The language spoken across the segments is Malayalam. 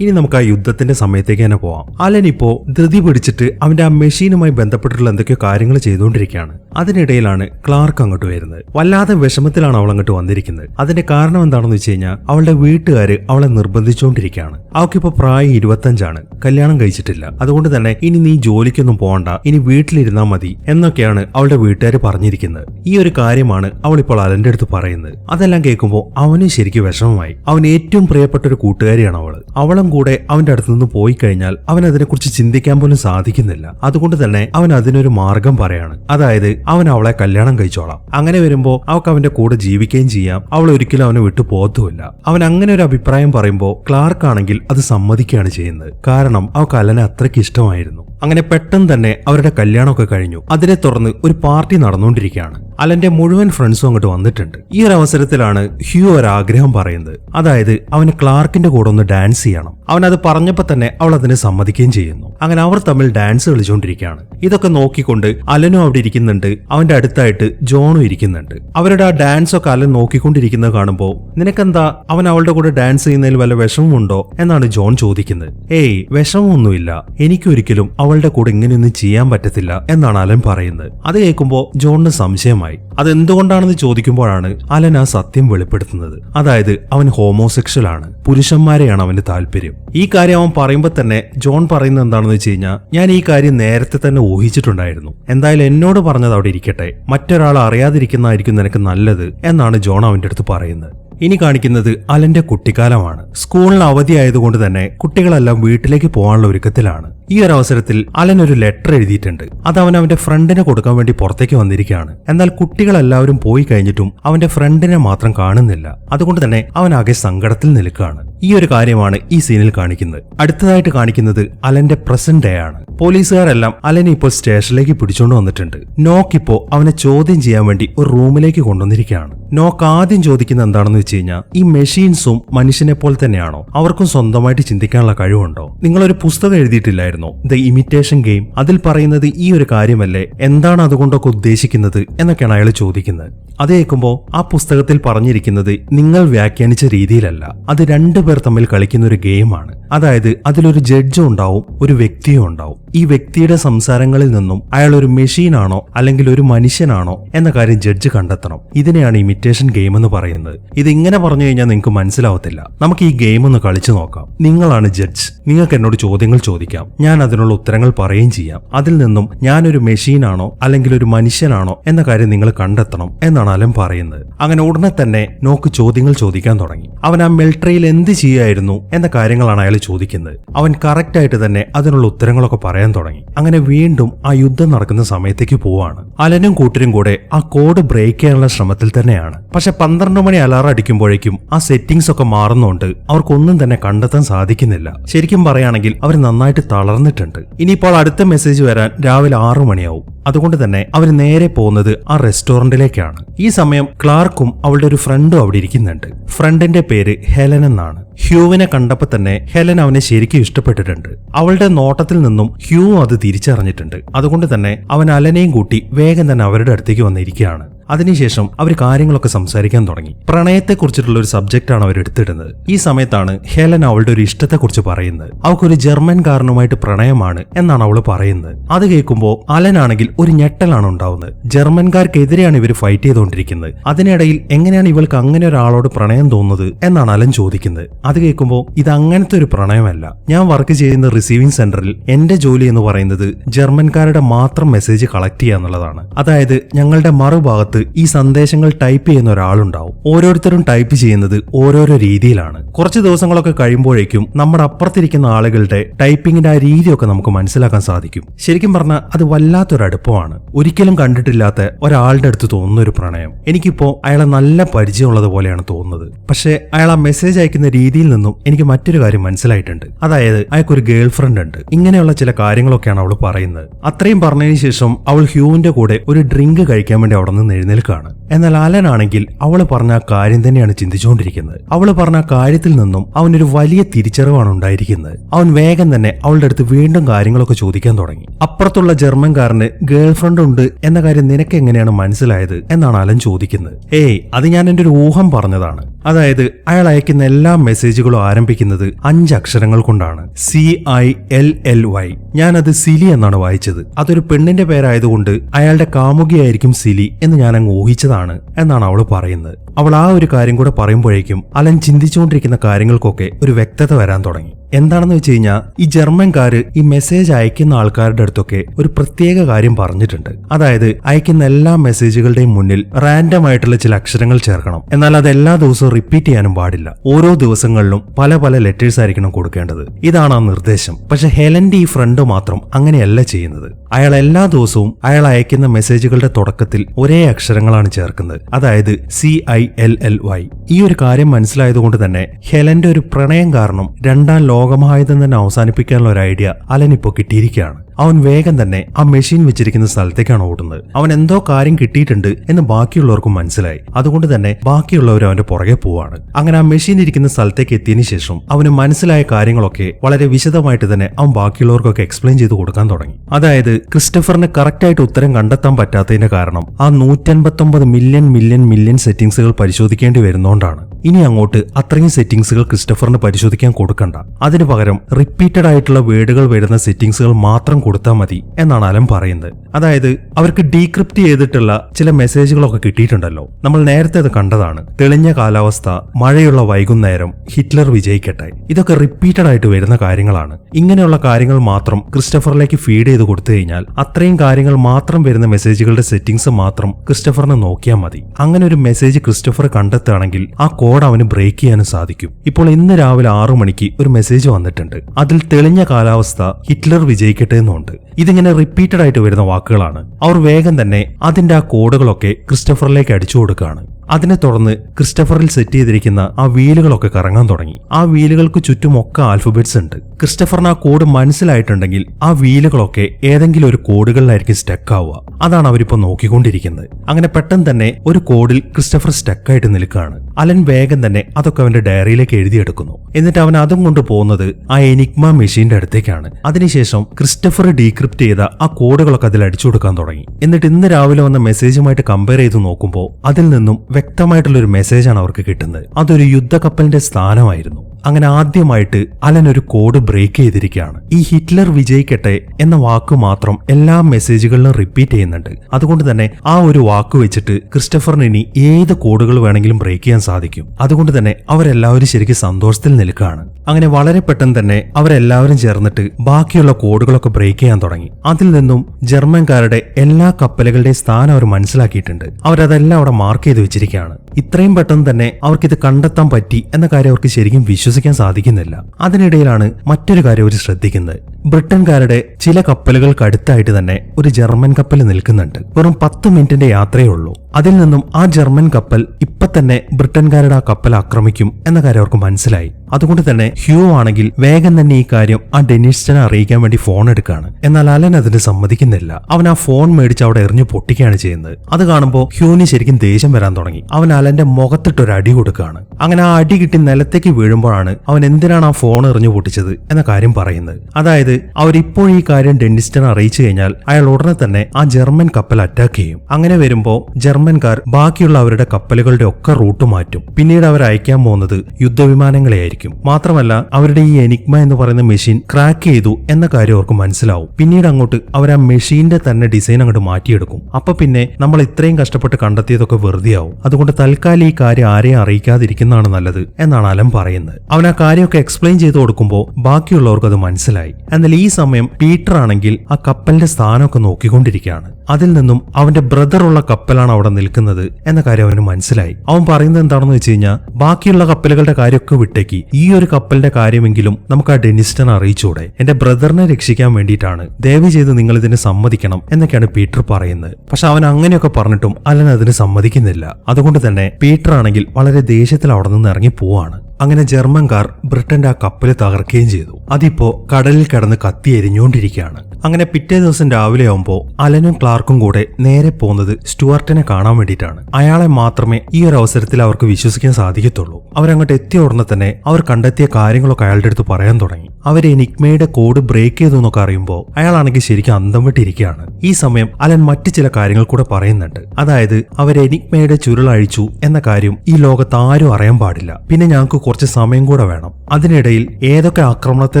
ഇനി നമുക്ക് ആ യുദ്ധത്തിന്റെ സമയത്തേക്ക് തന്നെ പോവാം. അലൻ ഇപ്പോ ധൃതി പിടിച്ചിട്ട് അവന്റെ ആ മെഷീനുമായി ബന്ധപ്പെട്ടിട്ടുള്ള എന്തൊക്കെയോ കാര്യങ്ങൾ ചെയ്തുകൊണ്ടിരിക്കുകയാണ്. അതിനിടയിലാണ് ക്ലാർക്ക് അങ്ങോട്ട് വരുന്നത്. വല്ലാതെ വിഷമത്തിലാണ് അവൾ അങ്ങോട്ട് വന്നിരിക്കുന്നത്. അതിന്റെ കാരണം എന്താണെന്ന് വെച്ച് കഴിഞ്ഞാൽ അവളുടെ വീട്ടുകാർ അവളെ നിർബന്ധിച്ചുകൊണ്ടിരിക്കുകയാണ്. അവൾക്കിപ്പോ പ്രായം ഇരുപത്തഞ്ചാണ്. കല്യാണം കഴിച്ചിട്ടില്ല. അതുകൊണ്ട് തന്നെ ഇനി നീ ജോലിക്കൊന്നും പോകണ്ട ഇനി വീട്ടിലിരുന്നാൽ മതി എന്നൊക്കെയാണ് അവളുടെ വീട്ടുകാർ പറഞ്ഞിരിക്കുന്നത്. ഈ ഒരു കാര്യമാണ് അവൾ ഇപ്പോൾ അലന്റെ അടുത്ത് പറയുന്നത്. അതെല്ലാം കേൾക്കുമ്പോൾ അവനും ശരിക്കും വിഷമമായി. അവൻ ഏറ്റവും പ്രിയപ്പെട്ട ഒരു കൂട്ടുകാരിയാണ് അവൾ അവളും കൂടെ അവന്റെ അടുത്ത് നിന്ന് പോയി കഴിഞ്ഞാൽ അവൻ അതിനെക്കുറിച്ച് ചിന്തിക്കാൻ പോലും സാധിക്കുന്നില്ല. അതുകൊണ്ട് തന്നെ അവൻ അതിനൊരു മാർഗം പറയാണ്. അതായത് അവൻ അവളെ കല്യാണം കഴിച്ചോളാം. അങ്ങനെ വരുമ്പോ അവൾക്ക് അവന്റെ കൂടെ ജീവിക്കുകയും ചെയ്യാം. അവൾ ഒരിക്കലും അവനെ വിട്ടു പോകത്തുമില്ല. അവൻ അങ്ങനെ ഒരു അഭിപ്രായം പറയുമ്പോൾ ക്ലാർക്ക് ആണെങ്കിൽ അത് സമ്മതിക്കുകയാണ് ചെയ്യുന്നത്. കാരണം അവൾക്ക് അലനെ അത്രയ്ക്ക് ഇഷ്ടമായിരുന്നു. അങ്ങനെ പെട്ടെന്ന് തന്നെ അവരുടെ കല്യാണമൊക്കെ കഴിഞ്ഞു. അതിനെ തുടർന്ന് ഒരു പാർട്ടി നടന്നുകൊണ്ടിരിക്കുകയാണ്. അലന്റെ മുഴുവൻ ഫ്രണ്ട്സും അങ്ങോട്ട് വന്നിട്ടുണ്ട്. ഈ ഒരു അവസരത്തിലാണ് ഹ്യൂ ഒരു ആഗ്രഹം പറയുന്നത്. അതായത് അവന് ക്ലാർക്കിന്റെ കൂടെ ഒന്ന് ഡാൻസ് ചെയ്യണം. അവൻ അത് പറഞ്ഞപ്പോ തന്നെ അവൾ അതിന് സമ്മതിക്കുകയും ചെയ്യുന്നു. അങ്ങനെ അവർ തമ്മിൽ ഡാൻസ് കളിച്ചുകൊണ്ടിരിക്കുകയാണ്. ഇതൊക്കെ നോക്കിക്കൊണ്ട് അലനും അവിടെ ഇരിക്കുന്നുണ്ട്. അവന്റെ അടുത്തായിട്ട് ജോണും ഇരിക്കുന്നുണ്ട്. അവരുടെ ആ ഡാൻസ് ഒക്കെ അലൻ നോക്കിക്കൊണ്ടിരിക്കുന്നത് കാണുമ്പോൾ നിനക്കെന്താ? അവൻ അവളുടെ കൂടെ ഡാൻസ് ചെയ്യുന്നതിൽ വല്ല വിഷമമുണ്ടോ? എന്നാണ് ജോൺ ചോദിക്കുന്നത്. ഏയ് വിഷമമൊന്നുമില്ല. എനിക്കൊരിക്കലും അവളുടെ കൂടെ ഇങ്ങനെയൊന്നും ചെയ്യാൻ പറ്റത്തില്ല എന്നാണ് അലൻ പറയുന്നത്. അത് കേൾക്കുമ്പോൾ ജോണിന് സംശയമായി. അതെന്തുകൊണ്ടാണെന്ന് ചോദിക്കുമ്പോഴാണ് അലൻ ആ സത്യം വെളിപ്പെടുത്തുന്നത്. അതായത് അവൻ ഹോമോസെക്ഷൽ ആണ്. പുരുഷന്മാരെയാണ് അവന് താല്പര്യം. ഈ കാര്യം അവൻ പറയുമ്പോൾ തന്നെ ജോൺ പറയുന്നത് എന്താണെന്ന് വെച്ച് കഴിഞ്ഞാൽ ഞാൻ ഈ കാര്യം നേരത്തെ തന്നെ ഊഹിച്ചിട്ടുണ്ടായിരുന്നു. എന്തായാലും എന്നോട് പറഞ്ഞത് അവിടെ ഇരിക്കട്ടെ. മറ്റൊരാൾ അറിയാതിരിക്കുന്നതായിരിക്കും നിനക്ക് നല്ലത് എന്നാണ് ജോൺ അവന്റെ അടുത്ത് പറയുന്നത്. ഇനി കാണിക്കുന്നത് അലന്റെ കുട്ടിക്കാലമാണ്. സ്കൂളിന് അവധിയായതുകൊണ്ട് തന്നെ കുട്ടികളെല്ലാം വീട്ടിലേക്ക് പോകാനുള്ള ഒരുക്കത്തിലാണ്. ഈ ഒരു അവസരത്തിൽ അലൻ ഒരു ലെറ്റർ എഴുതിയിട്ടുണ്ട്. അത് അവൻ അവന്റെ ഫ്രണ്ടിനെ കൊടുക്കാൻ വേണ്ടി പുറത്തേക്ക് വന്നിരിക്കുകയാണ്. എന്നാൽ കുട്ടികളെല്ലാവരും പോയി കഴിഞ്ഞിട്ടും അവന്റെ ഫ്രണ്ടിനെ മാത്രം കാണുന്നില്ല. അതുകൊണ്ട് തന്നെ അവൻ ആകെ സങ്കടത്തിൽ നിൽക്കുകയാണ്. ഈ ഒരു കാര്യമാണ് ഈ സീനിൽ കാണിക്കുന്നത്. അടുത്തതായിട്ട് കാണിക്കുന്നത് അലന്റെ പ്രസന്റ് ഡേ ആണ്. പോലീസുകാരെല്ലാം അലനെ ഇപ്പോൾ സ്റ്റേഷനിലേക്ക് പിടിച്ചോണ്ട് വന്നിട്ടുണ്ട്. നോക്ക് ഇപ്പോ അവനെ ചോദ്യം ചെയ്യാൻ വേണ്ടി ഒരു റൂമിലേക്ക് കൊണ്ടുവന്നിരിക്കുകയാണ്. നോക്ക് ആദ്യം ചോദിക്കുന്ന എന്താണെന്ന് വെച്ച് കഴിഞ്ഞാൽ ഈ മെഷീൻസും മനുഷ്യനെ പോലെ തന്നെയാണോ? അവർക്കും സ്വന്തമായിട്ട് ചിന്തിക്കാനുള്ള കഴിവുണ്ടോ? നിങ്ങളൊരു പുസ്തകം എഴുതിയിട്ടില്ലായിരുന്നോ? ദ ഇമിറ്റേഷൻ ഗെയിം അതിൽ പറയുന്നത് ഈ ഒരു കാര്യമല്ലേ? എന്താണ് അതുകൊണ്ടൊക്കെ ഉദ്ദേശിക്കുന്നത്? എന്നൊക്കെയാണ് അയാൾ ചോദിക്കുന്നത്. അത് കേൾക്കുമ്പോൾ ആ പുസ്തകത്തിൽ പറഞ്ഞിരിക്കുന്നത് നിങ്ങൾ വ്യാഖ്യാനിച്ച രീതിയിലല്ല. അത് രണ്ടുപേർ തമ്മിൽ കളിക്കുന്ന ഒരു ഗെയിമാണ്. അതായത് അതിലൊരു ജഡ്ജും ഉണ്ടാവും ഒരു വ്യക്തിയും ഉണ്ടാവും. ഈ വ്യക്തിയുടെ സംസാരങ്ങളിൽ നിന്നും അയാൾ ഒരു മെഷീനാണോ അല്ലെങ്കിൽ ഒരു മനുഷ്യനാണോ എന്ന കാര്യം ജഡ്ജ് കണ്ടെത്തണം. ഇതിനെയാണ് ഇമിറ്റേഷൻ ഗെയിം എന്ന് പറയുന്നത്. ഇത് ഇങ്ങനെ പറഞ്ഞു കഴിഞ്ഞാൽ നിങ്ങൾക്ക് മനസ്സിലാവത്തില്ല. നമുക്ക് ഈ ഗെയിം ഒന്ന് കളിച്ചു നോക്കാം. നിങ്ങളാണ് ജഡ്ജ്. നിങ്ങൾക്ക് എന്നോട് ചോദ്യങ്ങൾ ചോദിക്കാം. ഞാൻ അതിനുള്ള ഉത്തരങ്ങൾ പറയുകയും ചെയ്യാം. അതിൽ നിന്നും ഞാനൊരു മെഷീനാണോ അല്ലെങ്കിൽ ഒരു മനുഷ്യനാണോ എന്ന കാര്യം നിങ്ങൾ കണ്ടെത്തണം എന്നാണ് അലൻ പറയുന്നത്. അങ്ങനെ ഉടനെ തന്നെ നോക്ക് ചോദ്യങ്ങൾ ചോദിക്കാൻ തുടങ്ങി. അവൻ ആ മിലിറ്ററിയിൽ എന്ത് ചെയ്യായിരുന്നു എന്ന കാര്യങ്ങളാണ് അയാൾ ചോദിക്കുന്നത്. അവൻ കറക്റ്റ് ആയിട്ട് തന്നെ അതിനുള്ള ഉത്തരങ്ങളൊക്കെ പറയാൻ തുടങ്ങി. അങ്ങനെ വീണ്ടും ആ യുദ്ധം നടക്കുന്ന സമയത്തേക്ക് പോവാണ്. അലനും കൂട്ടരും കൂടെ ആ കോഡ് ബ്രേക്ക് ചെയ്യാനുള്ള ശ്രമത്തിൽ തന്നെയാണ്. പക്ഷെ പന്ത്രണ്ട് മണി അലാറം അടിക്കുമ്പോഴേക്കും ആ സെറ്റിംഗ്സ് ഒക്കെ മാറുന്നോണ്ട് അവർക്കൊന്നും തന്നെ കണ്ടെത്താൻ സാധിക്കുന്നില്ല. ശരിക്കും പറയുകയാണെങ്കിൽ അവർ നന്നായിട്ട് തളർന്നിട്ടുണ്ട്. ഇനിയിപ്പോൾ അടുത്ത മെസ്സേജ് വരാൻ രാവിലെ ആറു മണിയാവും. അതുകൊണ്ട് തന്നെ അവർ നേരെ പോകുന്നത് ആ റെസ്റ്റോറന്റിലേക്കാണ് ഈ സമയം ക്ലാർക്കും അവളുടെ ഒരു ഫ്രണ്ടും അവിടെ ഇരിക്കുന്നുണ്ട്. ഫ്രണ്ടിന്റെ പേര് ഹെലൻ എന്നാണ്. ഹ്യൂവിനെ കണ്ടപ്പോൾ തന്നെ ഹെലൻ അവനെ ശരിക്കും ഇഷ്ടപ്പെട്ടിട്ടുണ്ട്. അവളുടെ നോട്ടത്തിൽ നിന്നും ഹ്യൂ അത് തിരിച്ചറിഞ്ഞിട്ടുണ്ട്. അതുകൊണ്ട് തന്നെ അവൻ അലനെയും കൂട്ടി വേഗം തന്നെ അവരുടെ അടുത്തേക്ക് വന്നിരിക്കുകയാണ്. അതിനുശേഷം അവർ കാര്യങ്ങളൊക്കെ സംസാരിക്കാൻ തുടങ്ങി. പ്രണയത്തെക്കുറിച്ചിട്ടുള്ള ഒരു സബ്ജക്റ്റാണ് അവർ എടുത്തിടുന്നത്. ഈ സമയത്താണ് ഹെലൻ അവളുടെ ഒരു ഇഷ്ടത്തെക്കുറിച്ച് പറയുന്നത്. അവൾക്കൊരു ജർമ്മൻകാരനുമായിട്ട് പ്രണയമാണ് എന്നാണ് അവൾ പറയുന്നത്. അത് കേൾക്കുമ്പോൾ അലനാണെങ്കിൽ ഒരു ഞെട്ടലാണ് ഉണ്ടാവുന്നത്. ജർമ്മൻകാർക്കെതിരെയാണ് ഇവർ ഫൈറ്റ് ചെയ്തുകൊണ്ടിരിക്കുന്നത് അതിനിടയിൽ എങ്ങനെയാണ് ഇവൾക്ക് അങ്ങനെ ഒരാളോട് പ്രണയം തോന്നുന്നത് എന്നാണ് അലൻ ചോദിക്കുന്നത്. അത് കേൾക്കുമ്പോൾ ഇത് അങ്ങനത്തെ ഒരു പ്രണയമല്ല. ഞാൻ വർക്ക് ചെയ്യുന്ന റിസീവിംഗ് സെന്ററിൽ എന്റെ ജോലി എന്ന് പറയുന്നത് ജർമ്മൻകാരുടെ മാത്രം മെസ്സേജ് കളക്ട് ചെയ്യുക എന്നുള്ളതാണ് അതായത് ഞങ്ങളുടെ മറുഭാഗത്ത് ഈ സന്ദേശങ്ങൾ ടൈപ്പ് ചെയ്യുന്ന ഒരാളുണ്ടാവും. ഓരോരുത്തരും ടൈപ്പ് ചെയ്യുന്നത് ഓരോരോ രീതിയിലാണ്. കുറച്ച് ദിവസങ്ങളൊക്കെ കഴിയുമ്പോഴേക്കും നമ്മുടെ അപ്പുറത്തിരിക്കുന്ന ആളുകളുടെ ടൈപ്പിങ്ങിന്റെ ആ രീതിയൊക്കെ നമുക്ക് മനസ്സിലാക്കാൻ സാധിക്കും. ശരിക്കും പറഞ്ഞാൽ അത് വല്ലാത്തൊരു അടുപ്പമാണ്. ഒരിക്കലും കണ്ടിട്ടില്ലാത്ത ഒരാളുടെ അടുത്ത് തോന്നുന്ന ഒരു പ്രണയം. എനിക്കിപ്പോ അയാളെ നല്ല പരിചയമുള്ളത് പോലെയാണ് തോന്നുന്നത്. പക്ഷേ അയാൾ ആ മെസ്സേജ് അയക്കുന്ന രീതിയിൽ നിന്നും എനിക്ക് മറ്റൊരു കാര്യം മനസ്സിലായിട്ടുണ്ട്. അതായത് അയാൾക്കൊരു ഗേൾ ഫ്രണ്ട് ഉണ്ട്. ഇങ്ങനെയുള്ള ചില കാര്യങ്ങളൊക്കെയാണ് അവൾ പറയുന്നത്. അത്രയും പറഞ്ഞതിന് ശേഷം അവൾ ഹ്യൂവിന്റെ കൂടെ ഒരു ഡ്രിങ്ക് കഴിക്കാൻ വേണ്ടി അവിടെ നിന്ന് എഴുന്നേൽക്കാണ് എന്നാൽ അലനാണെങ്കിൽ അവൾ പറഞ്ഞ കാര്യം തന്നെയാണ് ചിന്തിച്ചുകൊണ്ടിരിക്കുന്നത്. അവൾ പറഞ്ഞ കാര്യത്തിൽ നിന്നും അവനൊരു വലിയ തിരിച്ചറിവാണ് ഉണ്ടായിരിക്കുന്നത്. അവൻ വേഗം തന്നെ അവളുടെ അടുത്ത് വീണ്ടും കാര്യങ്ങളൊക്കെ ചോദിക്കാൻ തുടങ്ങി. അപ്പുറത്തുള്ള ജർമ്മൻകാരന് ഗേൾഫ്രണ്ട് ഉണ്ട് എന്ന കാര്യം നിനക്ക് എങ്ങനെയാണ് മനസ്സിലായത്? എന്നാണ് അലൻ ചോദിക്കുന്നത്. ഏയ് അത് ഞാൻ എന്റെ ഒരു ഊഹം പറഞ്ഞതാണ്. അതായത് അയാൾ അയക്കുന്ന എല്ലാ മെസ്സേജുകളും ആരംഭിക്കുന്നത് അഞ്ച് അക്ഷരങ്ങൾ കൊണ്ടാണ്. C I L L Y ഞാനത് സിലി എന്നാണ് വായിച്ചത്. അതൊരു പെണ്ണിന്റെ പേരായതുകൊണ്ട് അയാളുടെ കാമുകിയായിരിക്കും സിലി എന്ന് ഞാൻ അങ്ങ് ഊഹിച്ചതാണ് എന്നാണ് അവൾ പറയുന്നത്. അവൾ ആ ഒരു കാര്യം കൂടെ പറയുമ്പോഴേക്കും അലൻ ചിന്തിച്ചുകൊണ്ടിരിക്കുന്ന കാര്യങ്ങൾക്കൊക്കെ ഒരു വ്യക്തത വരാൻ തുടങ്ങി. എന്താണെന്ന് വെച്ച് കഴിഞ്ഞാൽ ഈ ജർമ്മൻകാര് ഈ മെസ്സേജ് അയക്കുന്ന ആൾക്കാരുടെ അടുത്തൊക്കെ ഒരു പ്രത്യേക കാര്യം പറഞ്ഞിട്ടുണ്ട്. അതായത് അയക്കുന്ന എല്ലാ മെസ്സേജുകളുടെയും മുന്നിൽ റാൻഡം ആയിട്ടുള്ള ചില അക്ഷരങ്ങൾ ചേർക്കണം. എന്നാൽ അത് എല്ലാ ദിവസവും റിപ്പീറ്റ് ചെയ്യാനും പാടില്ല. ഓരോ ദിവസങ്ങളിലും പല പല ലെറ്റേഴ്സ് ആയിരിക്കണം കൊടുക്കേണ്ടത്. ഇതാണ് ആ നിർദ്ദേശം. പക്ഷെ ഹെലന്റെ ഈ ഫ്രണ്ട് മാത്രം അങ്ങനെയല്ല ചെയ്യുന്നത്. അയാൾ എല്ലാ ദിവസവും അയാൾ അയക്കുന്ന മെസ്സേജുകളുടെ തുടക്കത്തിൽ ഒരേ അക്ഷരങ്ങളാണ് ചേർക്കുന്നത്. അതായത് C I L L Y ഈ ഒരു കാര്യം മനസ്സിലായതുകൊണ്ട് തന്നെ ഹെലന്റെ ഒരു പ്രണയം കാരണം രണ്ടാം ലോകമഹായുധം തന്നെ അവസാനിപ്പിക്കാനുള്ള ഒരു ഐഡിയ അലൻ ഇപ്പോൾ കിട്ടിയിരിക്കുകയാണ്. അവൻ വേഗം തന്നെ ആ മെഷീൻ വെച്ചിരിക്കുന്ന സ്ഥലത്തേക്കാണ് ഓടുന്നത്. അവൻ എന്തോ കാര്യം കിട്ടിയിട്ടുണ്ട് എന്ന് ബാക്കിയുള്ളവർക്കും മനസ്സിലായി. അതുകൊണ്ട് തന്നെ ബാക്കിയുള്ളവർ അവന്റെ പുറകെ പോവാണ്. അങ്ങനെ ആ മെഷീൻ ഇരിക്കുന്ന സ്ഥലത്തേക്ക് എത്തിയതിനു ശേഷം അവന് മനസ്സിലായ കാര്യങ്ങളൊക്കെ വളരെ വിശദമായിട്ട് തന്നെ അവൻ ബാക്കിയുള്ളവർക്കൊക്കെ എക്സ്പ്ലെയിൻ ചെയ്ത് കൊടുക്കാൻ തുടങ്ങി. അതായത് ക്രിസ്റ്റഫറിന് കറക്റ്റായിട്ട് ഉത്തരം കണ്ടെത്താൻ പറ്റാത്തതിന്റെ കാരണം ആ നൂറ്റൻപത്തൊമ്പത് മില്യൺ മില്യൺ മില്യൺ സെറ്റിംഗ്സുകൾ പരിശോധിക്കേണ്ടി വരുന്നോണ്ടാണ്. ഇനി അങ്ങോട്ട് അത്രയും സെറ്റിംഗ്സുകൾ ക്രിസ്റ്റഫറിന് പരിശോധിക്കാൻ കൊടുക്കണ്ട. അതിനു പകരം റിപ്പീറ്റഡ് ആയിട്ടുള്ള വേർഡുകൾ വരുന്ന സെറ്റിംഗ്സുകൾ മാത്രം കൊടുത്താൽ മതി എന്നാണ് അലം പറയുന്നത്. അതായത് അവർക്ക് ഡീക്രിപ്റ്റ് ചെയ്തിട്ടുള്ള ചില മെസ്സേജുകളൊക്കെ കിട്ടിയിട്ടുണ്ടല്ലോ. നമ്മൾ നേരത്തെ അത് കണ്ടതാണ്. തെളിഞ്ഞ കാലാവസ്ഥ മഴയുള്ള വൈകുന്നേരം ഹിറ്റ്ലർ വിജയിക്കട്ടെ. ഇതൊക്കെ റിപ്പീറ്റഡ് ആയിട്ട് വരുന്ന കാര്യങ്ങളാണ്. ഇങ്ങനെയുള്ള കാര്യങ്ങൾ മാത്രം ക്രിസ്റ്റഫറിലേക്ക് ഫീഡ് ചെയ്ത് കൊടുത്തു കഴിഞ്ഞാൽ അത്രയും കാര്യങ്ങൾ മാത്രം വരുന്ന മെസ്സേജുകളുടെ സെറ്റിംഗ്സ് മാത്രം ക്രിസ്റ്റഫറിന് നോക്കിയാൽ മതി. അങ്ങനെ ഒരു മെസ്സേജ് ക്രിസ്റ്റഫർ കണ്ടെത്തുകയാണെങ്കിൽ ആ കോഡ് അവന് ബ്രേക്ക് ചെയ്യാനും സാധിക്കും. ഇപ്പോൾ ഇന്ന് രാവിലെ ആറു മണിക്ക് ഒരു മെസ്സേജ് വന്നിട്ടുണ്ട്. അതിൽ തെളിഞ്ഞ കാലാവസ്ഥ ഹിറ്റ്ലർ വിജയിക്കട്ടെ എന്നുണ്ട് ഇതിങ്ങനെ റിപ്പീറ്റഡ് ആയിട്ട് വരുന്ന വാക്കുകളാണ്. അവർ വേഗം തന്നെ അതിന്റെ ആ കോഡുകളൊക്കെ ക്രിസ്റ്റഫറിലേക്ക് അടിച്ചു കൊടുക്കുകയാണ്. അതിനെ തുടർന്ന് ക്രിസ്റ്റഫറിൽ സെറ്റ് ചെയ്തിരിക്കുന്ന ആ വീലുകളൊക്കെ കറങ്ങാൻ തുടങ്ങി. ആ വീലുകൾക്ക് ചുറ്റുമൊക്കെ ആൽഫബറ്റ്സ് ഉണ്ട്. ക്രിസ്റ്റഫറിന് ആ കോഡ് മനസ്സിലായിട്ടുണ്ടെങ്കിൽ ആ വീലുകളൊക്കെ ഏതെങ്കിലും ഒരു കോഡുകളിലായിരിക്കും സ്റ്റക്ക് ആവുക. അതാണ് അവരിപ്പോ നോക്കിക്കൊണ്ടിരിക്കുന്നത്. അങ്ങനെ പെട്ടെന്ന് തന്നെ ഒരു കോഡിൽ ക്രിസ്റ്റഫർ സ്റ്റക്കായിട്ട് നിൽക്കുകയാണ്. അലൻ വേഗം തന്നെ അതൊക്കെ അവന്റെ ഡയറിയിലേക്ക് എഴുതിയെടുക്കുന്നു. എന്നിട്ട് അവൻ അതും കൊണ്ട് പോകുന്നത് ആ എനിക്മ മെഷീന്റെ അടുത്തേക്കാണ്. അതിനുശേഷം ക്രിസ്റ്റഫർ ഡീക്രിപ്റ്റ് ചെയ്ത ആ കോഡുകളൊക്കെ അതിൽ അടിച്ചു കൊടുക്കാൻ തുടങ്ങി. എന്നിട്ട് ഇന്ന് രാവിലെ വന്ന മെസ്സേജുമായിട്ട് കമ്പയർ ചെയ്ത് നോക്കുമ്പോൾ അതിൽ നിന്നും വ്യക്തമായിട്ടുള്ള ഒരു മെസ്സേജാണ് അവർക്ക് കിട്ടുന്നത്. അതൊരു യുദ്ധക്കപ്പലിന്റെ സ്ഥാനമായിരുന്നു. അങ്ങനെ ആദ്യമായിട്ട് അലൻ ഒരു കോഡ് ബ്രേക്ക് ചെയ്തിരിക്കുകയാണ്. ഈ ഹിറ്റ്ലർ വിജയിക്കട്ടെ എന്ന വാക്ക് മാത്രം എല്ലാ മെസ്സേജുകളിലും റിപ്പീറ്റ് ചെയ്യുന്നുണ്ട്. അതുകൊണ്ട് തന്നെ ആ ഒരു വാക്ക് വെച്ചിട്ട് ക്രിസ്റ്റഫറിന് ഇനി ഏത് കോഡുകൾ വേണമെങ്കിലും ബ്രേക്ക് ചെയ്യാൻ സാധിക്കും. അതുകൊണ്ട് തന്നെ അവരെല്ലാവരും ശരിക്കും സന്തോഷത്തിൽ നിൽക്കുകയാണ്. അങ്ങനെ വളരെ പെട്ടെന്ന് തന്നെ അവരെല്ലാവരും ചേർന്നിട്ട് ബാക്കിയുള്ള കോഡുകളൊക്കെ ബ്രേക്ക് ചെയ്യാൻ തുടങ്ങി. അതിൽ നിന്നും ജർമ്മൻകാരുടെ എല്ലാ കപ്പലുകളുടെയും സ്ഥാനം അവർ മനസ്സിലാക്കിയിട്ടുണ്ട്. അവരതെല്ലാം അവിടെ മാർക്ക് ചെയ്ത് വെച്ചിരിക്കുകയാണ്. ഇത്രയും പെട്ടെന്ന് തന്നെ അവർക്കിത് കണ്ടെത്താൻ പറ്റി എന്ന കാര്യം അവർക്ക് ശരിക്കും വിശ്വസിക്കാൻ സാധിക്കുന്നില്ല. അതിനിടയിലാണ് മറ്റൊരു കാര്യം അവർ ശ്രദ്ധിക്കുന്നത്. ബ്രിട്ടൻകാരുടെ ചില കപ്പലുകൾക്ക് അടുത്തായിട്ട് തന്നെ ഒരു ജർമ്മൻ കപ്പൽ നിൽക്കുന്നുണ്ട്. വെറും പത്ത് മിനിറ്റിന്റെ യാത്രയേ ഉള്ളൂ. അതിൽ നിന്നും ആ ജർമ്മൻ കപ്പൽ ഇപ്പൊ തന്നെ ബ്രിട്ടൻകാരുടെ ആ കപ്പൽ ആക്രമിക്കും എന്ന കാര്യം അവർക്ക് മനസ്സിലായി. അതുകൊണ്ട് തന്നെ ഹ്യൂ ആണെങ്കിൽ വേഗം തന്നെ ഈ കാര്യം ആ ഡെനിസ്റ്റനെ അറിയിക്കാൻ വേണ്ടി ഫോൺ എടുക്കുകയാണ് എന്നാൽ അലൻ അതിന് സമ്മതിക്കുന്നില്ല. അവൻ ആ ഫോൺ മേടിച്ച് അവിടെ എറിഞ്ഞു പൊട്ടിക്കുകയാണ് ചെയ്യുന്നത്. അത് കാണുമ്പോൾ ഹ്യൂവിന് ശരിക്കും ദേഷ്യം വരാൻ തുടങ്ങി. അവൻ അലന്റെ മുഖത്തിട്ടൊരു അടി കൊടുക്കുകയാണ്. അങ്ങനെ ആ അടി കിട്ടി നിലത്തേക്ക് വീഴുമ്പോഴാണ് അവൻ എന്തിനാണ് ആ ഫോൺ എറിഞ്ഞു പൊട്ടിച്ചത് എന്ന കാര്യം പറയുന്നത്. അതായത് അവരിപ്പോൾ ഈ കാര്യം ഡെന്റിസ്റ്റിനെ അറിയിച്ചു കഴിഞ്ഞാൽ അയാൾ ഉടനെ തന്നെ ആ ജർമ്മൻ കപ്പൽ അറ്റാക്ക് ചെയ്യും. അങ്ങനെ വരുമ്പോൾ ജർമ്മൻകാർ ബാക്കിയുള്ള അവരുടെ കപ്പലുകളുടെ ഒക്കെ റൂട്ട് മാറ്റും. പിന്നീട് അവർ അയക്കാൻ പോകുന്നത് യുദ്ധവിമാനങ്ങളെയായിരിക്കും. മാത്രമല്ല അവരുടെ ഈ എനിക്മ എന്ന് പറയുന്ന മെഷീൻ ക്രാക്ക് ചെയ്തു എന്ന കാര്യം അവർക്ക് മനസ്സിലാവും. പിന്നീട് അങ്ങോട്ട് അവർ ആ മെഷീന്റെ തന്നെ ഡിസൈൻ അങ്ങോട്ട് മാറ്റിയെടുക്കും. അപ്പൊ പിന്നെ നമ്മൾ ഇത്രയും കഷ്ടപ്പെട്ട് കണ്ടെത്തിയതൊക്കെ വെറുതെയാവും. അതുകൊണ്ട് തൽക്കാലം ഈ കാര്യം ആരെയും അറിയിക്കാതിരിക്കുന്നതാണ് നല്ലത് എന്നാണ് അലം പറയുന്നത്. അവൻ ആ കാര്യമൊക്കെ എക്സ്പ്ലെയിൻ ചെയ്ത് കൊടുക്കുമ്പോൾ ബാക്കിയുള്ളവർക്ക് അത് മനസ്സിലായി. എന്നാൽ ഈ സമയം പീറ്റർ ആണെങ്കിൽ ആ കപ്പലിന്റെ സ്ഥാനമൊക്കെ നോക്കിക്കൊണ്ടിരിക്കുകയാണ്. അതിൽ നിന്നും അവന്റെ ബ്രദറുള്ള കപ്പലാണ് അവിടെ നിൽക്കുന്നത് എന്ന കാര്യം അവന് മനസ്സിലായി. അവൻ പറയുന്നത് എന്താണെന്ന് വെച്ച് കഴിഞ്ഞാൽ ബാക്കിയുള്ള കപ്പലുകളുടെ കാര്യമൊക്കെ വിട്ടേക്ക്. ഈ ഒരു കപ്പലിന്റെ കാര്യമെങ്കിലും നമുക്ക് ആ ഡെനിസ്റ്റനെ അറിയിച്ചൂടെ? എന്റെ ബ്രദറിനെ രക്ഷിക്കാൻ വേണ്ടിയിട്ടാണ്. ദയവ് ചെയ്ത് നിങ്ങൾ ഇതിന് സമ്മതിക്കണം എന്നൊക്കെയാണ് പീറ്റർ പറയുന്നത്. പക്ഷെ അവൻ അങ്ങനെയൊക്കെ പറഞ്ഞിട്ടും അലൻ അതിന് സമ്മതിക്കുന്നില്ല. അതുകൊണ്ട് തന്നെ പീറ്റർ ആണെങ്കിൽ വളരെ ദേഷ്യത്തിൽ അവിടെ നിന്ന് ഇറങ്ങി പോവാണ്. അങ്ങനെ ജർമ്മൻകാർ ബ്രിട്ടന്റെ ആ കപ്പൽ തകർക്കുകയും ചെയ്തു. അതിപ്പോ കടലിൽ കടന്ന് കത്തി എരിഞ്ഞുകൊണ്ടിരിക്കുകയാണ്. അങ്ങനെ പിറ്റേ ദിവസം രാവിലെ ആവുമ്പോൾ അലനും ക്ലാർക്കും കൂടെ നേരെ പോകുന്നത് സ്റ്റുവർട്ടിനെ കാണാൻ വേണ്ടിയിട്ടാണ്. അയാളെ മാത്രമേ ഈ ഒരു അവസരത്തിൽ അവർക്ക് വിശ്വസിക്കാൻ സാധിക്കത്തുള്ളൂ. അവരങ്ങോട്ട് എത്തിയ ഉടനെ തന്നെ അവർ കണ്ടെത്തിയ കാര്യങ്ങളൊക്കെ അയാളുടെ അടുത്ത് പറയാൻ തുടങ്ങി. അവർ എനിക്മയുടെ കോഡ് ബ്രേക്ക് ചെയ്തു എന്നൊക്കെ അറിയുമ്പോൾ അയാളാണെങ്കിൽ ശരിക്കും അന്തം വിട്ടിരിക്കുകയാണ്. ഈ സമയം അലൻ മറ്റു ചില കാര്യങ്ങൾ കൂടെ പറയുന്നുണ്ട്. അതായത് അവരെ എനിക്മയുടെ ചുരുളഴിച്ചു എന്ന കാര്യം ഈ ലോകത്ത് ആരും അറിയാൻ പാടില്ല. പിന്നെ ഞങ്ങൾക്ക് കുറച്ച് സമയം കൂടെ വേണം. അതിനിടയിൽ ഏതൊക്കെ ആക്രമണത്തെ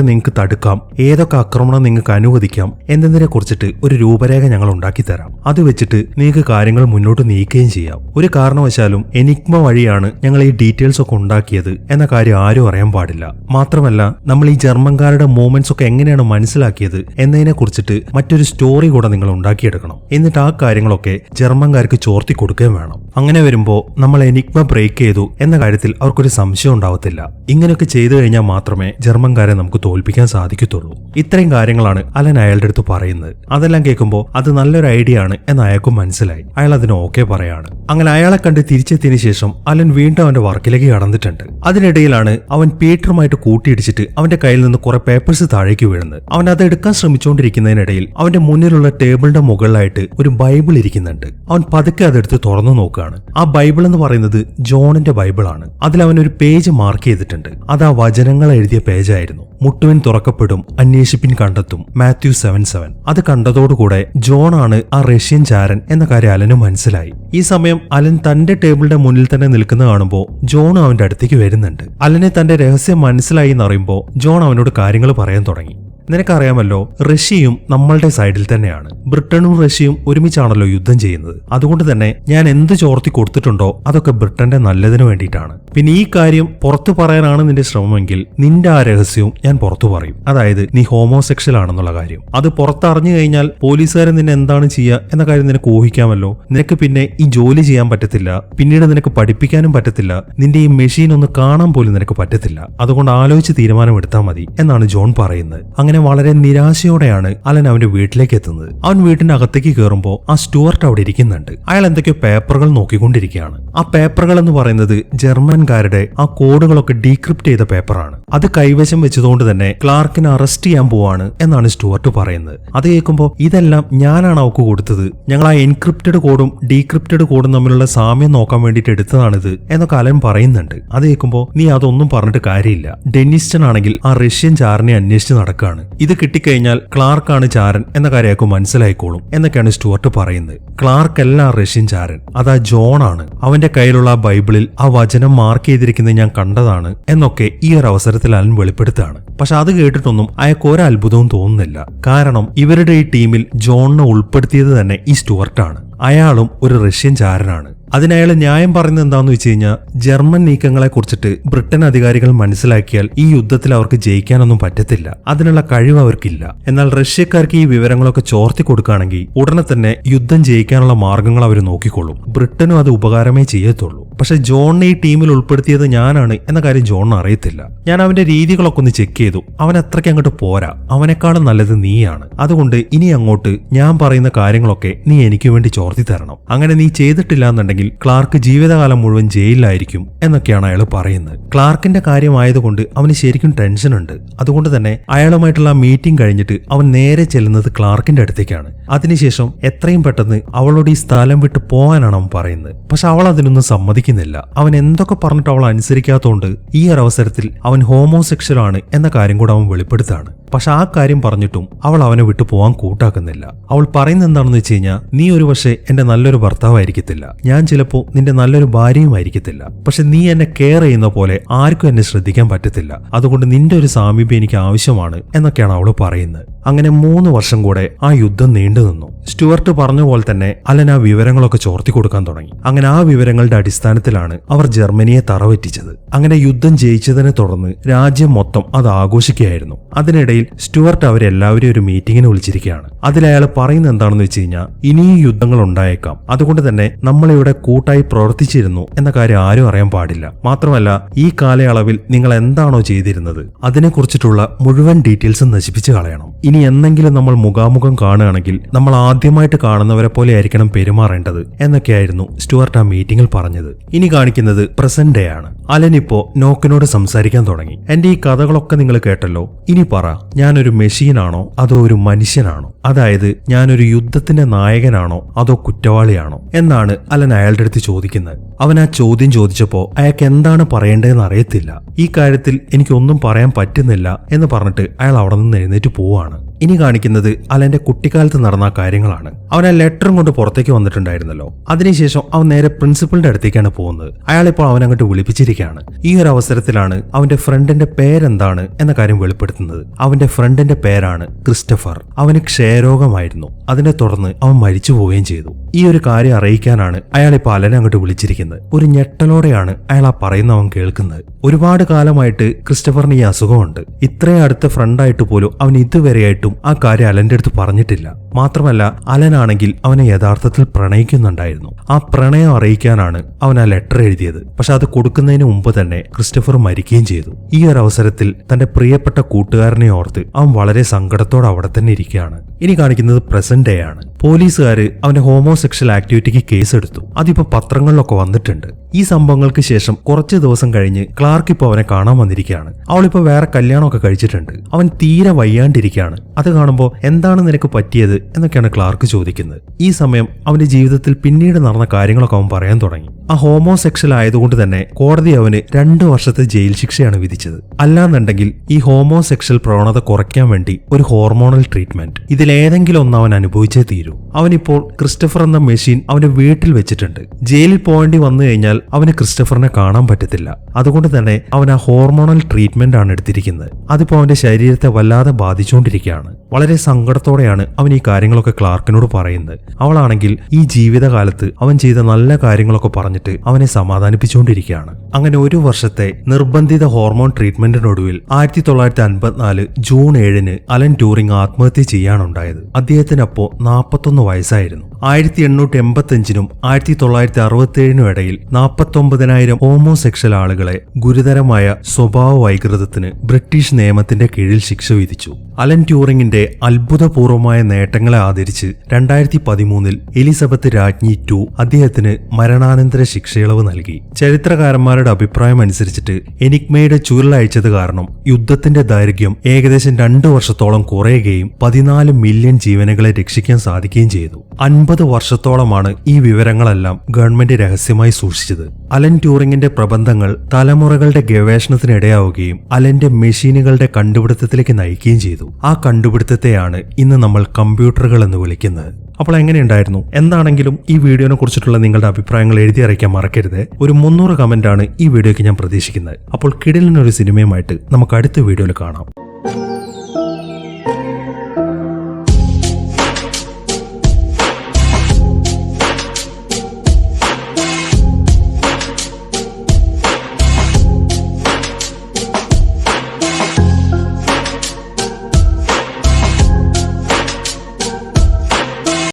നിങ്ങൾക്ക് തടുക്കാം ഏതൊക്കെ ആക്രമണം നിങ്ങൾക്ക് അനുവദിക്കാം എന്നതിനെ കുറിച്ചിട്ട് ഒരു രൂപരേഖ ഞങ്ങൾ ഉണ്ടാക്കി തരാം. അത് വെച്ചിട്ട് നിങ്ങൾക്ക് കാര്യങ്ങൾ മുന്നോട്ട് നീക്കുകയും ചെയ്യാം. ഒരു കാരണവശാലും എനിക്മ വഴിയാണ് ഞങ്ങൾ ഈ ഡീറ്റെയിൽസ് ഒക്കെ ഉണ്ടാക്കിയത് എന്ന കാര്യം ആരും അറിയാൻ പാടില്ല. മാത്രമല്ല നമ്മൾ ഈ ജർമ്മൻകാരുടെ മൂവ്മെന്റ്സ് ഒക്കെ എങ്ങനെയാണ് മനസ്സിലാക്കിയത് എന്നതിനെ കുറിച്ചിട്ട് മറ്റൊരു സ്റ്റോറി കൂടെ നിങ്ങൾ ഉണ്ടാക്കിയെടുക്കണം. എന്നിട്ട് ആ കാര്യങ്ങളൊക്കെ ജർമ്മൻകാർക്ക് ചോർത്തി കൊടുക്കുകയും വേണം. അങ്ങനെ വരുമ്പോൾ നമ്മൾ എനിക്മ ബ്രേക്ക് ചെയ്തു എന്ന കാര്യത്തിൽ അവർക്കൊരു സംശയം ഉണ്ടാവത്തില്ല ഇങ്ങനെയൊക്കെ ചെയ്തു കഴിഞ്ഞാൽ മാത്രമേ ജർമ്മൻകാരെ നമുക്ക് തോൽപ്പിക്കാൻ സാധിക്കത്തുള്ളൂ. ഇത്രയും കാര്യങ്ങളാണ് അലൻ അയാളുടെ അടുത്ത് പറയുന്നത്. അതെല്ലാം കേൾക്കുമ്പോൾ അത് നല്ലൊരു ഐഡിയ ആണ് എന്ന് അയാൾക്കും മനസ്സിലായി. അയാൾ അതിന് ഓക്കെ പറയാണ്. അങ്ങനെ അയാളെ കണ്ട് തിരിച്ചെത്തിയതിനു ശേഷം അലൻ വീണ്ടും അവന്റെ വർക്കിലേക്ക് കടന്നിട്ടുണ്ട്. അതിനിടയിലാണ് അവൻ പീറ്ററുമായിട്ട് കൂട്ടിയിടിച്ചിട്ട് അവന്റെ കയ്യിൽ നിന്ന് കുറെ പേപ്പേഴ്സ് താഴേക്ക് വീഴുന്നത്. അവൻ അത് എടുക്കാൻ ശ്രമിച്ചുകൊണ്ടിരിക്കുന്നതിനിടയിൽ അവന്റെ മുന്നിലുള്ള ടേബിളിന്റെ മുകളിലായിട്ട് ഒരു ബൈബിൾ ഇരിക്കുന്നുണ്ട്. അവൻ പതുക്കെ അതെടുത്ത് തുറന്നു നോക്കുകയാണ്. ആ ബൈബിൾ എന്ന് പറയുന്നത് ജോണിന്റെ ബൈബിളാണ്. അതിൽ അവൻ ഒരു പേജ് മാർക്ക് ചെയ്തിട്ടുണ്ട്. അത് ആ വചനങ്ങൾ എഴുതിയ പേജായിരുന്നു. മുട്ടുവിൻ തുറക്കപ്പെടും അന്വേഷിപ്പിൻ കണ്ടെത്തും മാത്യു സെവൻ സെവൻ അത് കണ്ടതോടുകൂടെ ജോൺ ആണ് ആ റഷ്യൻ ചാരൻ എന്ന കാര്യം അലന് മനസ്സിലായി. ഈ സമയം അലൻ തന്റെ ടേബിളിന്റെ മുന്നിൽ തന്നെ നിൽക്കുന്ന കാണുമ്പോൾ ജോൺ അവന്റെ അടുത്തേക്ക് വരുന്നുണ്ട്. അലനെ തന്റെ രഹസ്യം മനസ്സിലായി എന്നറിയുമ്പോൾ ജോൺ അവനോട് കാര്യങ്ങൾ പറയാൻ തുടങ്ങി. നിനക്കറിയാമല്ലോ റഷ്യയും നമ്മളുടെ സൈഡിൽ തന്നെയാണ്. ബ്രിട്ടനും റഷ്യയും ഒരുമിച്ചാണല്ലോ യുദ്ധം ചെയ്യുന്നത്. അതുകൊണ്ട് തന്നെ ഞാൻ എന്ത് ചോർത്തി കൊടുത്തിട്ടുണ്ടോ അതൊക്കെ ബ്രിട്ടന്റെ നല്ലതിന് വേണ്ടിയിട്ടാണ്. പിന്നെ ഈ കാര്യം പുറത്തു പറയാനാണ് നിന്റെ ശ്രമമെങ്കിൽ നിന്റെ ആ രഹസ്യവും ഞാൻ പുറത്തു പറയും. അതായത് നീ ഹോമോസെക്ഷൽ ആണെന്നുള്ള കാര്യം. അത് പുറത്തറിഞ്ഞു കഴിഞ്ഞാൽ പോലീസുകാരൻ നിന്നെ എന്താണ് ചെയ്യുക എന്ന കാര്യം നിനക്ക് ഊഹിക്കാമല്ലോ. നിനക്ക് പിന്നെ ഈ ജോലി ചെയ്യാൻ പറ്റത്തില്ല. പിന്നീട് നിനക്ക് പഠിപ്പിക്കാനും പറ്റത്തില്ല. നിന്റെ ഈ മെഷീൻ ഒന്ന് കാണാൻ പോലും നിനക്ക് പറ്റത്തില്ല. അതുകൊണ്ട് ആലോചിച്ച് തീരുമാനമെടുത്താൽ മതി എന്നാണ് ജോൺ പറയുന്നത്. അങ്ങനെ വളരെ നിരാശയോടെയാണ് അലൻ അവന്റെ വീട്ടിലേക്ക് എത്തുന്നത്. അവൻ വീട്ടിന്റെ അകത്തേക്ക് കയറുമ്പോൾ ആ സ്റ്റുവർട്ട് അവിടെ ഇരിക്കുന്നുണ്ട്. അയാൾ എന്തൊക്കെയോ പേപ്പറുകൾ നോക്കിക്കൊണ്ടിരിക്കുകയാണ്. ആ പേപ്പറുകൾ എന്ന് പറയുന്നത് ജർമ്മൻകാരുടെ ആ കോഡുകളൊക്കെ ഡീക്രിപ്റ്റ് ചെയ്ത പേപ്പറാണ്. അത് കൈവശം വെച്ചതുകൊണ്ട് തന്നെ ക്ലാർക്കിനെ അറസ്റ്റ് ചെയ്യാൻ പോവാണ് എന്നാണ് സ്റ്റുവർട്ട് പറയുന്നത്. അത് കേൾക്കുമ്പോൾ ഇതെല്ലാം ഞാനാണ് അവക്ക് കൊടുത്തത്. ഞങ്ങൾ ആ എൻക്രിപ്റ്റഡ് കോഡും ഡീക്രിപ്റ്റഡ് കോഡും തമ്മിലുള്ള സാമ്യം നോക്കാൻ വേണ്ടിയിട്ട് എടുത്തതാണിത് എന്നൊക്കെ അലൻ പറയുന്നുണ്ട്. അത് കേൾക്കുമ്പോൾ നീ അതൊന്നും പറഞ്ഞിട്ട് കാര്യമില്ല. ഡെന്നിസ്റ്റൺ ആണെങ്കിൽ ആ റഷ്യൻ ചാറിനെ അന്വേഷിച്ച് നടക്കുകയാണ് ഇത് കിട്ടിക്കഴിഞ്ഞാൽ ക്ലാർക്കാണ് ചാരൻ എന്ന കാര്യം മനസ്സിലായിക്കോളും എന്നൊക്കെയാണ് സ്റ്റുവർട്ട് പറയുന്നത്. ക്ലാർക്ക് റഷ്യൻ ചാരൻ അതാ ജോൺ ആണ് അവന്റെ കയ്യിലുള്ള ആ ബൈബിളിൽ ആ വചനം മാർക്ക് ചെയ്തിരിക്കുന്നത് ഞാൻ കണ്ടതാണ് എന്നൊക്കെ ഈ ഒരു അവസരത്തിൽ അലൻ വെളിപ്പെടുത്താണ് പക്ഷെ അത് കേട്ടിട്ടൊന്നും അയാൾക്ക് ഒരു അത്ഭുതവും തോന്നുന്നില്ല. കാരണം ഇവരുടെ ഈ ടീമിൽ ജോണിനെ ഉൾപ്പെടുത്തിയത് തന്നെ ഈ സ്റ്റുവർട്ടാണ്. അയാളും ഒരു റഷ്യൻ ചാരനാണ്. അതിനയാൾ ന്യായം പറയുന്നത് എന്താണെന്ന് വെച്ച് കഴിഞ്ഞാൽ ജർമ്മൻ നീക്കങ്ങളെ കുറിച്ചിട്ട് ബ്രിട്ടൻ അധികാരികൾ മനസ്സിലാക്കിയാൽ ഈ യുദ്ധത്തിൽ അവർക്ക് ജയിക്കാനൊന്നും പറ്റത്തില്ല. അതിനുള്ള കഴിവ് അവർക്കില്ല. എന്നാൽ റഷ്യക്കാർക്ക് ഈ വിവരങ്ങളൊക്കെ ചോർത്തി കൊടുക്കുകയാണെങ്കിൽ ഉടനെ തന്നെ യുദ്ധം ജയിക്കാനുള്ള മാർഗങ്ങൾ അവർ നോക്കിക്കൊള്ളും. ബ്രിട്ടനും അത് ഉപകാരമേ ചെയ്യത്തുള്ളൂ. പക്ഷെ ജോണിനെ ഈ ടീമിൽ ഉൾപ്പെടുത്തിയത് ഞാനാണ് എന്ന കാര്യം ജോണിന് അറിയത്തില്ല. ഞാൻ അവന്റെ രീതികളൊക്കെ ഒന്ന് ചെക്ക് ചെയ്തു. അവൻ അത്രയ്ക്ക് അങ്ങോട്ട് പോരാ. അവനെക്കാളും നല്ലത് നീയാണ്. അതുകൊണ്ട് ഇനി അങ്ങോട്ട് ഞാൻ പറയുന്ന കാര്യങ്ങളൊക്കെ നീ എനിക്ക് വേണ്ടി ചോർത്തി തരണം. അങ്ങനെ നീ ചെയ്തിട്ടില്ല എന്നുണ്ടെങ്കിൽ ക്ലാർക്ക് ജീവിതകാലം മുഴുവൻ ജയിലിലായിരിക്കും എന്നൊക്കെയാണ് അയാൾ പറയുന്നത്. ക്ലാർക്കിന്റെ കാര്യമായതുകൊണ്ട് അവന് ശരിക്കും ടെൻഷൻ ഉണ്ട്. അതുകൊണ്ട് തന്നെ അയാളുമായിട്ടുള്ള മീറ്റിംഗ് കഴിഞ്ഞിട്ട് അവൻ നേരെ ചെല്ലുന്നത് ക്ലാർക്കിന്റെ അടുത്തേക്കാണ്. അതിനുശേഷം എത്രയും പെട്ടെന്ന് അവളോട് ഈ സ്ഥലം വിട്ട് പോകാനാണ് അവൻ പറയുന്നത്. പക്ഷെ അവൾ അതിനൊന്നും സമ്മതിക്കുന്നില്ല അവൻ എന്തൊക്കെ പറഞ്ഞിട്ട് അവൾ അനുസരിക്കാത്തതുകൊണ്ട് ഈ ഒരു അവസരത്തിൽ അവൻ ഹോമോസെക്ഷൽ ആണ് എന്ന കാര്യം കൂടെ അവൻ വെളിപ്പെടുത്താണ്. പക്ഷെ ആ കാര്യം പറഞ്ഞിട്ടും അവൾ അവനെ വിട്ടു പോകാൻ കൂട്ടാക്കുന്നില്ല. അവൾ പറയുന്നത് എന്താണെന്ന് വെച്ച് കഴിഞ്ഞാൽ നീ ഒരു പക്ഷേ എന്റെ നല്ലൊരു ഭർത്താവായിരിക്കത്തില്ല. ഞാൻ ചിലപ്പോൾ നിന്റെ നല്ലൊരു ഭാര്യയുമായിരിക്കത്തില്ല പക്ഷെ നീ എന്നെ കെയർ ചെയ്യുന്ന പോലെ ആർക്കും എന്നെ ശ്രദ്ധിക്കാൻ പറ്റത്തില്ല. അതുകൊണ്ട് നിന്റെ ഒരു സാമീപ്യം എനിക്ക് ആവശ്യമാണ് എന്നൊക്കെയാണ് അവൾ പറയുന്നത്. അങ്ങനെ മൂന്ന് വർഷം കൂടെ ആ യുദ്ധം നീണ്ടു നിന്നു. സ്റ്റുവർട്ട് പറഞ്ഞ പോലെ തന്നെ അലൻ ആ വിവരങ്ങളൊക്കെ ചോർത്തി കൊടുക്കാൻ തുടങ്ങി. അങ്ങനെ ആ വിവരങ്ങളുടെ അടിസ്ഥാനത്തിലാണ് അവർ ജർമ്മനിയെ തറവറ്റിച്ചത്. അങ്ങനെ യുദ്ധം ജയിച്ചതിനെ തുടർന്ന് രാജ്യം മൊത്തം അത് ആഘോഷിക്കുകയായിരുന്നു. അതിനിടയിൽ സ്റ്റുവർട്ട് അവരെല്ലാവരെയും ഒരു മീറ്റിങ്ങിന് വിളിച്ചിരിക്കുകയാണ്. അതിൽ അയാൾ പറയുന്നത് എന്താണെന്ന് വെച്ച് കഴിഞ്ഞാൽ ഇനിയും യുദ്ധങ്ങൾ ഉണ്ടായേക്കാം. അതുകൊണ്ട് തന്നെ നമ്മളിവിടെ കൂട്ടായി പ്രവർത്തിച്ചിരുന്നു എന്ന കാര്യം ആരും അറിയാൻ പാടില്ല. മാത്രമല്ല ഈ കാലയളവിൽ നിങ്ങൾ എന്താണോ ചെയ്തിരുന്നത് അതിനെക്കുറിച്ചിട്ടുള്ള മുഴുവൻ ഡീറ്റെയിൽസും നശിപ്പിച്ചു കളയണം. ഇനി എന്നെങ്കിലും നമ്മൾ മുഖാമുഖം കാണുകയാണെങ്കിൽ നമ്മൾ ആദ്യമായിട്ട് കാണുന്നവരെ പോലെ ആയിരിക്കണം പെരുമാറേണ്ടത് എന്നൊക്കെയായിരുന്നു സ്റ്റുവർട്ട് ആ മീറ്റിംഗിൽ പറഞ്ഞത്. ഇനി കാണിക്കുന്നത് പ്രസന്റ് ഡേ ആണ്. അലൻ ഇപ്പോ നോക്കിനോട് സംസാരിക്കാൻ തുടങ്ങി. എന്റെ ഈ കഥകളൊക്കെ നിങ്ങൾ കേട്ടല്ലോ. ഇനി പറ ഞാനൊരു മെഷീനാണോ അതോ ഒരു മനുഷ്യനാണോ? അതായത് ഞാനൊരു യുദ്ധത്തിന്റെ നായകനാണോ അതോ കുറ്റവാളിയാണോ? എന്നാണ് അലൻ അയാളുടെ അടുത്ത് ചോദിക്കുന്നത്. അവൻ ആ ചോദ്യം ചോദിച്ചപ്പോ അയാൾക്ക് എന്താണ് പറയേണ്ടതെന്ന് അറിയത്തില്ല. ഈ കാര്യത്തിൽ എനിക്കൊന്നും പറയാൻ പറ്റുന്നില്ല എന്ന് പറഞ്ഞിട്ട് അയാൾ അവിടെ നിന്ന് എഴുന്നേറ്റ് പോവാണ്. ഇനി കാണിക്കുന്നത് അലന്റെ കുട്ടിക്കാലത്ത് നടന്ന കാര്യങ്ങളാണ്. അവൻ ആ ലെറ്ററും കൊണ്ട് പുറത്തേക്ക് വന്നിട്ടുണ്ടായിരുന്നല്ലോ. അതിനുശേഷം അവൻ നേരെ പ്രിൻസിപ്പളിന്റെ അടുത്തേക്കാണ് പോകുന്നത്. അയാൾ ഇപ്പോൾ അവൻ അങ്ങോട്ട് വിളിപ്പിച്ചിരിക്കുകയാണ്. ഈ ഒരു അവസരത്തിലാണ് അവന്റെ ഫ്രണ്ടിന്റെ പേരെന്താണ് എന്ന കാര്യം വെളിപ്പെടുത്തുന്നത്. അവന്റെ ഫ്രണ്ടിന്റെ പേരാണ് ക്രിസ്റ്റഫർ. അവന് ക്ഷയരോഗമായിരുന്നു. അതിനെ തുടർന്ന് അവൻ മരിച്ചു പോവുകയും ചെയ്തു. ഈ ഒരു കാര്യം അറിയിക്കാനാണ് അയാൾ ഇപ്പോൾ അലനെ അങ്ങോട്ട് വിളിച്ചിരിക്കുന്നത്. ഒരു ഞെട്ടലോടെയാണ് അയാൾ ആ പറയുന്ന അവൻ കേൾക്കുന്നത്. ഒരുപാട് കാലമായിട്ട് ക്രിസ്റ്റഫറിന് ഈ അസുഖമുണ്ട്. ഇത്രയും അടുത്ത ഫ്രണ്ടായിട്ട് പോലും അവൻ ഇതുവരെയായിട്ടും ആ കാര്യം അലന്റെ അടുത്ത് പറഞ്ഞിട്ടില്ല. മാത്രമല്ല അലനാണെങ്കിൽ അവനെ യഥാർത്ഥത്തിൽ പ്രണയിക്കുന്നുണ്ടായിരുന്നു. ആ പ്രണയം അറിയിക്കാനാണ് അവൻ ആ ലെറ്റർ എഴുതിയത്. പക്ഷെ അത് കൊടുക്കുന്നതിന് മുമ്പ് തന്നെ ക്രിസ്റ്റഫർ മരിക്കുകയും ചെയ്തു. ഈ ഒരു അവസരത്തിൽ തന്റെ പ്രിയപ്പെട്ട കൂട്ടുകാരനെ ഓർത്ത് അവൻ വളരെ സങ്കടത്തോടെ അവിടെ തന്നെ ഇരിക്കുകയാണ്. ഇനി കാണിക്കുന്നത് പ്രസന്റ് ഡേ ആണ്. പോലീസുകാർ അവന്റെ ഹോമോസെക്ഷൽ ആക്ടിവിറ്റിക്ക് കേസ് കേസെടുത്തു അതിപ്പോ പത്രങ്ങളിലൊക്കെ വന്നിട്ടുണ്ട്. ഈ സംഭവങ്ങൾക്ക് ശേഷം കുറച്ച് ദിവസം കഴിഞ്ഞ് ക്ലാർക്ക് ഇപ്പോൾ അവനെ കാണാൻ വന്നിരിക്കുകയാണ്. അവളിപ്പോ വേറെ കല്യാണമൊക്കെ കഴിച്ചിട്ടുണ്ട്. അവൻ തീരെ വയ്യാണ്ടിരിക്കുകയാണ്. അത് കാണുമ്പോൾ എന്താണ് നിനക്ക് പറ്റിയത് എന്നൊക്കെയാണ് ക്ലാർക്ക് ചോദിക്കുന്നത്. ഈ സമയം അവന്റെ ജീവിതത്തിൽ പിന്നീട് നടന്ന കാര്യങ്ങളൊക്കെ അവൻ പറയാൻ തുടങ്ങി. ആ ഹോമോസെക്ഷൽ ആയതുകൊണ്ട് തന്നെ കോടതി അവന് രണ്ട് വർഷത്തെ ജയിൽ ശിക്ഷയാണ് വിധിച്ചത്. അല്ലാന്നുണ്ടെങ്കിൽ ഈ ഹോമോസെക്ഷൽ പ്രവണത കുറയ്ക്കാൻ വേണ്ടി ഒരു ഹോർമോണൽ ട്രീറ്റ്മെന്റ്. ഇതിലേതെങ്കിലും ഒന്ന് അവൻ അനുഭവിച്ചേ തീരൂ. അവനിപ്പോൾ ക്രിസ്റ്റഫർ എന്ന മെഷീൻ അവന്റെ വീട്ടിൽ വെച്ചിട്ടുണ്ട്. ജയിലിൽ പോകേണ്ടി വന്നു കഴിഞ്ഞാൽ അവന് ക്രിസ്റ്റഫറിനെ കാണാൻ പറ്റത്തില്ല. അതുകൊണ്ട് തന്നെ അവൻ ആ ഹോർമോണൽ ട്രീറ്റ്മെന്റ് ആണ് എടുത്തിരിക്കുന്നത്. അതിപ്പോ അവന്റെ ശരീരത്തെ വല്ലാതെ ബാധിച്ചുകൊണ്ടിരിക്കുകയാണ്. വളരെ സങ്കടത്തോടെയാണ് അവൻ ഈ കാര്യങ്ങളൊക്കെ ക്ലാർക്കിനോട് പറയുന്നത്. അവളാണെങ്കിൽ ഈ ജീവിതകാലത്ത് അവൻ ചെയ്ത നല്ല കാര്യങ്ങളൊക്കെ പറഞ്ഞിട്ട് അവനെ സമാധാനിപ്പിച്ചുകൊണ്ടിരിക്കുകയാണ്. അങ്ങനെ ഒരു വർഷത്തെ നിർബന്ധിത ഹോർമോൺ ട്രീറ്റ്മെന്റിനൊടുവിൽ ആയിരത്തി തൊള്ളായിരത്തി അൻപത്തിനാല് ജൂൺ ഏഴിന് അലൻ ടൂറിംഗ് ആത്മഹത്യ ചെയ്യാനുണ്ടായത് അദ്ദേഹത്തിനപ്പോ നാൽപ്പത്തൊന്ന് വയസ്സായിരുന്നു. ആയിരത്തി എണ്ണൂറ്റി എൺപത്തി അഞ്ചിനും ആയിരത്തി തൊള്ളായിരത്തി അറുപത്തി ഇടയിൽ നാൽപ്പത്തൊമ്പതിനായിരം ഹോമോസെക്ഷൽ ആളുകളെ ഗുരുതരമായ സ്വഭാവ വൈകൃതത്തിന് ബ്രിട്ടീഷ് നിയമത്തിന്റെ കീഴിൽ ശിക്ഷ വിധിച്ചു. അലൻ ട്യൂറിങ്ങിന്റെ അത്ഭുതപൂർവമായ നേട്ടങ്ങളെ ആദരിച്ച് രണ്ടായിരത്തി പതിമൂന്നിൽ എലിസബത്ത് രാജ്ഞി ടു അദ്ദേഹത്തിന് മരണാനന്തര ശിക്ഷയിളവ് നൽകി. ചരിത്രകാരന്മാരുടെ അഭിപ്രായം അനുസരിച്ചിട്ട് എനിക്മയുടെ ചുരുളയച്ചത് കാരണം യുദ്ധത്തിന്റെ ദൈർഘ്യം ഏകദേശം രണ്ടു വർഷത്തോളം കുറയുകയും പതിനാല് മില്യൺ ജീവനുകളെ രക്ഷിക്കാൻ സാധിക്കുകയും ചെയ്തു. അൻപത് വർഷത്തോളമാണ് ഈ വിവരങ്ങളെല്ലാം ഗവൺമെന്റ് രഹസ്യമായി സൂക്ഷിച്ചത്. അലൻ ട്യൂറിങ്ങിന്റെ പ്രബന്ധങ്ങൾ തലമുറകളുടെ ഗവേഷണത്തിനിടയാവുകയും അലന്റെ മെഷീനുകളുടെ കണ്ടുപിടുത്തത്തിലേക്ക് നയിക്കുകയും ചെയ്തു. ആ കണ്ടുപിടുത്തത്തെയാണ് ഇന്ന് നമ്മൾ കമ്പ്യൂട്ടറുകൾ എന്ന് വിളിക്കുന്നത്. അപ്പോൾ എങ്ങനെയുണ്ടായിരുന്നു എന്താണെങ്കിലും ഈ വീഡിയോനെ കുറിച്ചിട്ടുള്ള നിങ്ങളുടെ അഭിപ്രായങ്ങൾ എഴുതി അറിയിക്കാൻ മറക്കരുത്. ഒരു മുന്നൂറ് ആണ് ഈ വീഡിയോയ്ക്ക് ഞാൻ പ്രതീക്ഷിക്കുന്നത്. അപ്പോൾ കിടിലിനൊരു സിനിമയുമായിട്ട് നമുക്ക് അടുത്ത വീഡിയോയിൽ കാണാം.